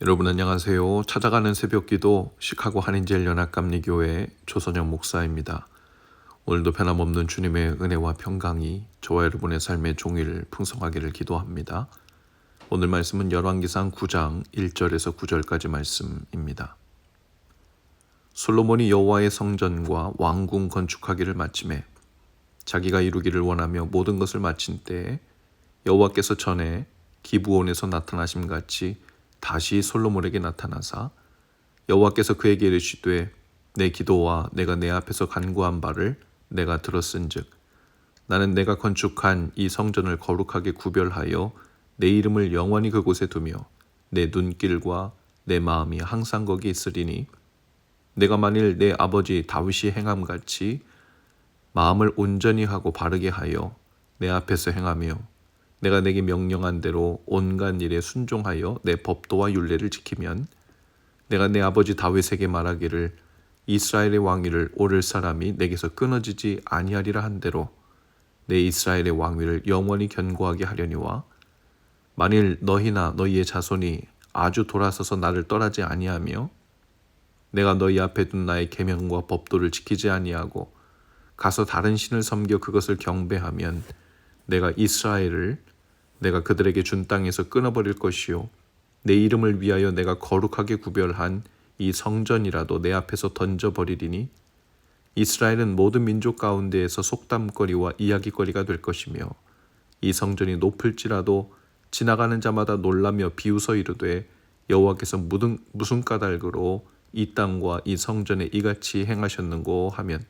여러분 안녕하세요. 찾아가는 새벽기도 시카고 한인제일 연합감리교회 조선영 목사입니다. 오늘도 변함없는 주님의 은혜와 평강이 저와 여러분의 삶의 종일 풍성하기를 기도합니다. 오늘 말씀은 열왕기상 9장 1절에서 9절까지 말씀입니다. 솔로몬이 여호와의 성전과 왕궁 건축하기를 마침에 자기가 이루기를 원하며 모든 것을 마친 때에 여호와께서 전에 기부온에서 나타나심 같이 다시 솔로몬에게 나타나사 여호와께서 그에게 이르시되 내 기도와 내가 내 앞에서 간구한 바를 내가 들었은즉 나는 내가 건축한 이 성전을 거룩하게 구별하여 내 이름을 영원히 그곳에 두며 내 눈길과 내 마음이 항상 거기 있으리니 내가 만일 내 아버지 다윗이 행함 같이 마음을 온전히 하고 바르게 하여 내 앞에서 행하며 내가 내게 명령한 대로 온갖 일에 순종하여 내 법도와 율례를 지키면 내가 내 아버지 다윗에게 말하기를 이스라엘의 왕위를 오를 사람이 내게서 끊어지지 아니하리라 한 대로 내 이스라엘의 왕위를 영원히 견고하게 하려니와 만일 너희나 너희의 자손이 아주 돌아서서 나를 떠나지 아니하며 내가 너희 앞에 둔 나의 계명과 법도를 지키지 아니하고 가서 다른 신을 섬겨 그것을 경배하면 내가 이스라엘을 내가 그들에게 준 땅에서 끊어버릴 것이요. 내 이름을 위하여 내가 거룩하게 구별한 이 성전이라도 내 앞에서 던져버리리니 이스라엘은 모든 민족 가운데에서 속담거리와 이야기거리가 될 것이며 이 성전이 높을지라도 지나가는 자마다 놀라며 비웃어 이르되 여호와께서 무슨, 까닭으로 이 땅과 이 성전에 이같이 행하셨는고 하면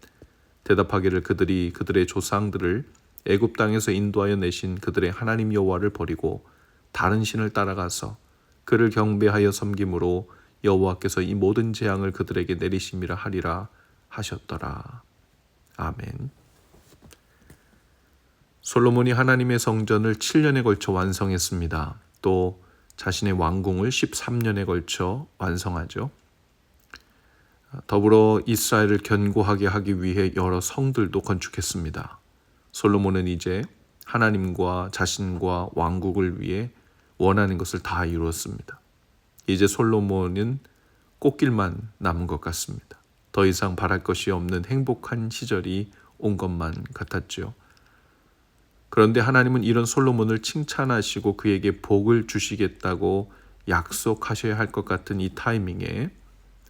대답하기를 그들이 그들의 조상들을 애굽 땅에서 인도하여 내신 그들의 하나님 여호와를 버리고 다른 신을 따라가서 그를 경배하여 섬김으로 여호와께서 이 모든 재앙을 그들에게 내리심이라 하리라 하셨더라. 아멘. 솔로몬이 하나님의 성전을 7년에 걸쳐 완성했습니다. 또 자신의 왕궁을 13년에 걸쳐 완성하죠. 더불어 이스라엘을 견고하게 하기 위해 여러 성들도 건축했습니다. 솔로몬은 이제 하나님과 자신과 왕국을 위해 원하는 것을 다 이루었습니다. 이제 솔로몬은 꽃길만 남은 것 같습니다. 더 이상 바랄 것이 없는 행복한 시절이 온 것만 같았죠. 그런데 하나님은 이런 솔로몬을 칭찬하시고 그에게 복을 주시겠다고 약속하셔야 할 것 같은 이 타이밍에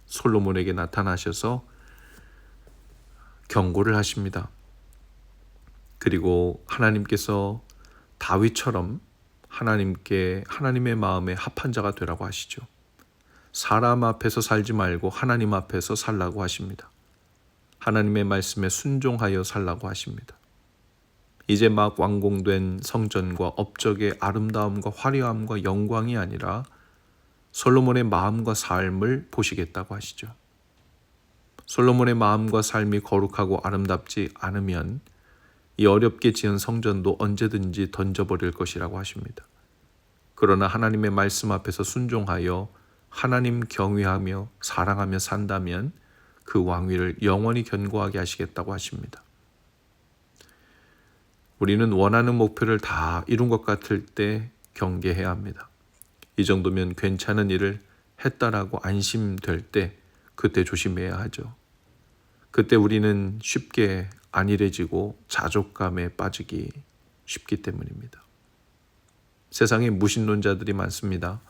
솔로몬에게 나타나셔서 경고를 하십니다. 그리고 하나님께서 다윗처럼 하나님께 하나님의 마음에 합한 자가 되라고 하시죠. 사람 앞에서 살지 말고 하나님 앞에서 살라고 하십니다. 하나님의 말씀에 순종하여 살라고 하십니다. 이제 막 완공된 성전과 업적의 아름다움과 화려함과 영광이 아니라 솔로몬의 마음과 삶을 보시겠다고 하시죠. 솔로몬의 마음과 삶이 거룩하고 아름답지 않으면 이 어렵게 지은 성전도 언제든지 던져버릴 것이라고 하십니다. 그러나 하나님의 말씀 앞에서 순종하여 하나님 경외하며 사랑하며 산다면 그 왕위를 영원히 견고하게 하시겠다고 하십니다. 우리는 원하는 목표를 다 이룬 것 같을 때 경계해야 합니다. 이 정도면 괜찮은 일을 했다라고 안심될 때 그때 조심해야 하죠. 그때 우리는 쉽게 안일해지고 자족감에 빠지기 쉽기 때문입니다. 세상에 무신론자들이 많습니다.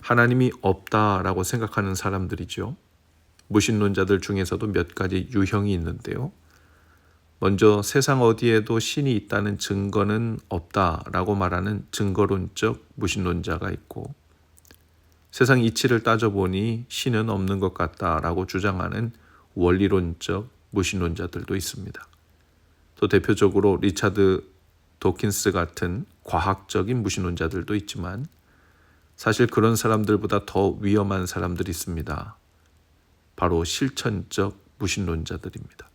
하나님이 없다라고 생각하는 사람들이죠. 무신론자들 중에서도 몇 가지 유형이 있는데요. 먼저 세상 어디에도 신이 있다는 증거는 없다라고 말하는 증거론적 무신론자가 있고 세상 이치를 따져보니 신은 없는 것 같다라고 주장하는 원리론적 무신론자들도 있습니다. 또 대표적으로 리차드 도킨스 같은 과학적인 무신론자들도 있지만 사실 그런 사람들보다 더 위험한 사람들이 있습니다. 바로 실천적 무신론자들입니다.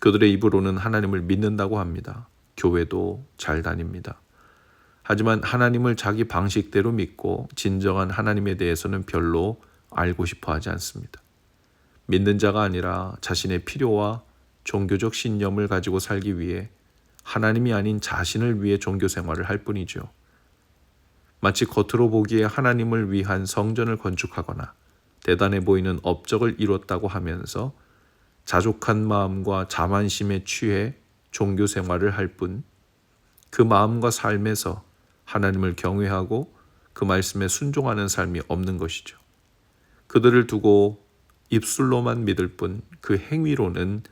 그들의 입으로는 하나님을 믿는다고 합니다. 교회도 잘 다닙니다. 하지만 하나님을 자기 방식대로 믿고 진정한 하나님에 대해서는 별로 알고 싶어 하지 않습니다. 믿는 자가 아니라 자신의 필요와 종교적 신념을 가지고 살기 위해 하나님이 아닌 자신을 위해 종교 생활을 할 뿐이죠. 마치 겉으로 보기에 하나님을 위한 성전을 건축하거나 대단해 보이는 업적을 이뤘다고 하면서 자족한 마음과 자만심에 취해 종교 생활을 할 뿐 그 마음과 삶에서 하나님을 경외하고 그 말씀에 순종하는 삶이 없는 것이죠. 그들을 두고 입술로만 믿을 뿐 그 행위로는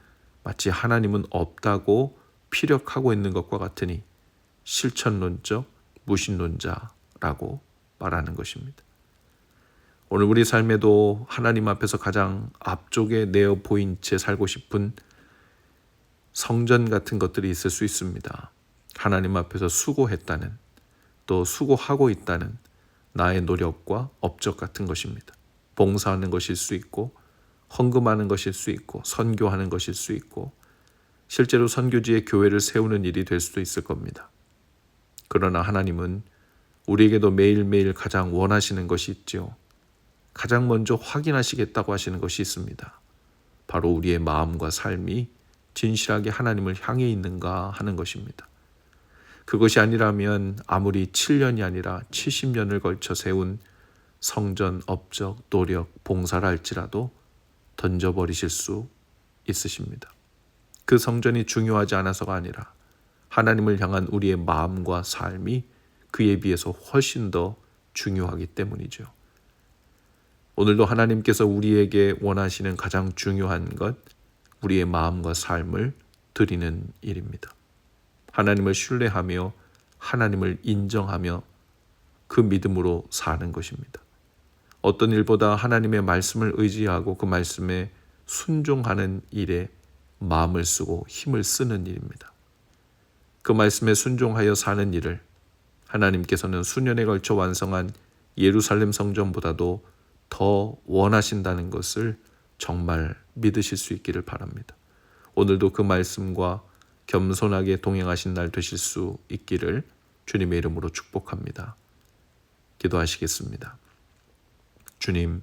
마치 하나님은 없다고 피력하고 있는 것과 같으니 실천론적 무신론자라고 말하는 것입니다. 오늘 우리 삶에도 하나님 앞에서 가장 앞쪽에 내어 보인 채 살고 싶은 성전 같은 것들이 있을 수 있습니다. 하나님 앞에서 수고했다는 또 수고하고 있다는 나의 노력과 업적 같은 것입니다. 봉사하는 것일 수 있고 헌금하는 것일 수 있고 선교하는 것일 수 있고 실제로 선교지에 교회를 세우는 일이 될 수도 있을 겁니다. 그러나 하나님은 우리에게도 매일매일 가장 원하시는 것이 있지요. 가장 먼저 확인하시겠다고 하시는 것이 있습니다. 바로 우리의 마음과 삶이 진실하게 하나님을 향해 있는가 하는 것입니다. 그것이 아니라면 아무리 7년이 아니라 70년을 걸쳐 세운 성전, 업적, 노력, 봉사를 할지라도 던져버리실 수 있으십니다. 그 성전이 중요하지 않아서가 아니라 하나님을 향한 우리의 마음과 삶이 그에 비해서 훨씬 더 중요하기 때문이죠. 오늘도 하나님께서 우리에게 원하시는 가장 중요한 것, 우리의 마음과 삶을 드리는 일입니다. 하나님을 신뢰하며 하나님을 인정하며 그 믿음으로 사는 것입니다. 어떤 일보다 하나님의 말씀을 의지하고 그 말씀에 순종하는 일에 마음을 쓰고 힘을 쓰는 일입니다. 그 말씀에 순종하여 사는 일을 하나님께서는 수년에 걸쳐 완성한 예루살렘 성전보다도 더 원하신다는 것을 정말 믿으실 수 있기를 바랍니다. 오늘도 그 말씀과 겸손하게 동행하신 날 되실 수 있기를 주님의 이름으로 축복합니다. 기도하시겠습니다. 주님,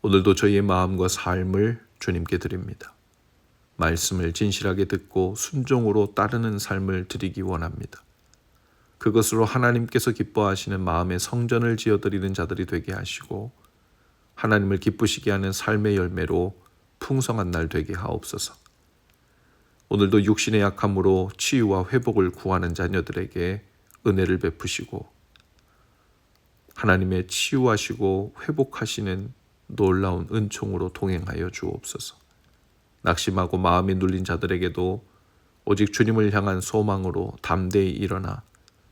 오늘도 저희의 마음과 삶을 주님께 드립니다. 말씀을 진실하게 듣고 순종으로 따르는 삶을 드리기 원합니다. 그것으로 하나님께서 기뻐하시는 마음의 성전을 지어드리는 자들이 되게 하시고 하나님을 기쁘시게 하는 삶의 열매로 풍성한 날 되게 하옵소서. 오늘도 육신의 약함으로 치유와 회복을 구하는 자녀들에게 은혜를 베푸시고 하나님의 치유하시고 회복하시는 놀라운 은총으로 동행하여 주옵소서. 낙심하고 마음이 눌린 자들에게도 오직 주님을 향한 소망으로 담대히 일어나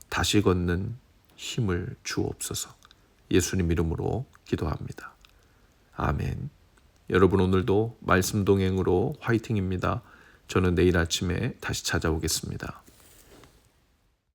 다시 걷는 힘을 주옵소서. 예수님 이름으로 기도합니다. 아멘. 여러분 오늘도 말씀 동행으로 화이팅입니다. 저는 내일 아침에 다시 찾아오겠습니다.